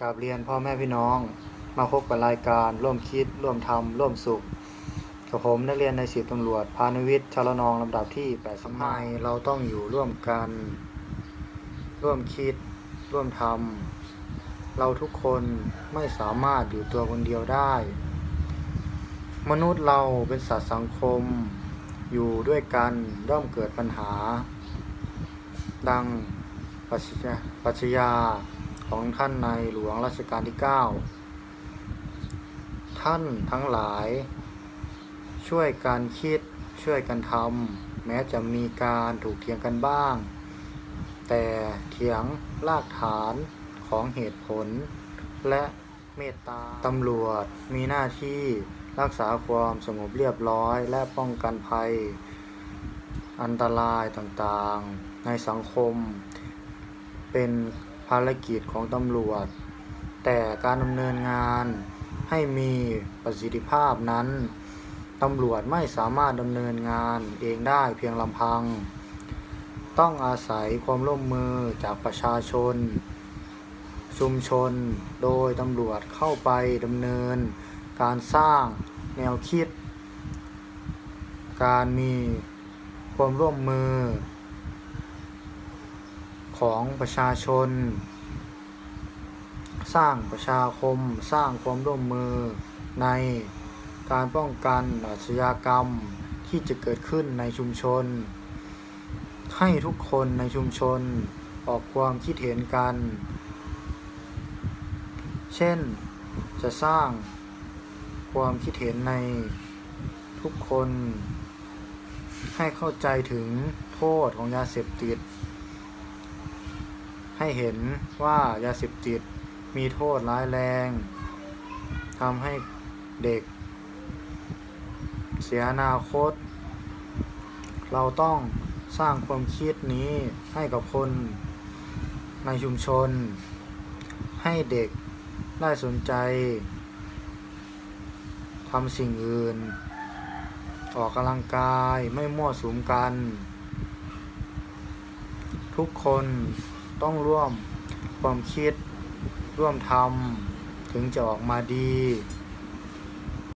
กราบเรียนพ่อแม่พี่น้อง มาพบกับรายการร่วมคิด ร่วมทำร่วมสุขกับผมนักเรียนในสิบตำรวจพานุวิทย์ชลนองลำดับที่8สมัยเราต้องอยู่ร่วมกัน ร่วมคิด ร่วมทำเราทุกคนไม่สามารถอยู่ตัวคนเดียวได้ มนุษย์เราเป็นสัตว์สังคม อยู่ด้วยกันย่อมเกิดปัญหา ดังปรัชญาปรัชญา ของท่านในหลวงรัชกาลที่ 9 ท่านทั้งหลาย ช่วยกันคิดช่วยกันทำแม้จะมีการถูกเถียงกันบ้าง แต่เถียงรากฐานของเหตุผล และเมตตาตำรวจมีหน้าที่รักษาความสงบเรียบร้อยและป้องกันภัย อันตรายต่างๆ ในสังคม เป็น ภารกิจของตำรวจ แต่การดำเนินงานให้มีประสิทธิภาพนั้นตำรวจไม่สามารถดำเนินงานเองได้เพียงลำพัง ต้องอาศัยความร่วมมือจากประชาชน ชุมชน โดยตำรวจเข้าไปดำเนิน การสร้างแนวคิด การมีความร่วมมือ ของประชาชน สร้างประชาคม สร้างความร่วมมือในการป้องกันอาชญากรรมที่จะเกิดขึ้นในชุมชน ให้ทุกคนในชุมชนออกความคิดเห็นกัน เช่น จะสร้างความคิดเห็นในทุกคน ให้เข้าใจถึงโทษของยาเสพติด ให้เห็นว่ายาเสพติดมีโทษร้ายแรงทำให้เด็ก เสียอนาคต เราต้องสร้างความคิดนี้ให้กับคนในชุมชน ให้เด็กได้สนใจทำสิ่งอื่น ออกกำลังกายไม่มั่วสุมกัน ทุกคน ต้องร่วมความคิดร่วมทำถึงจะออกมาดี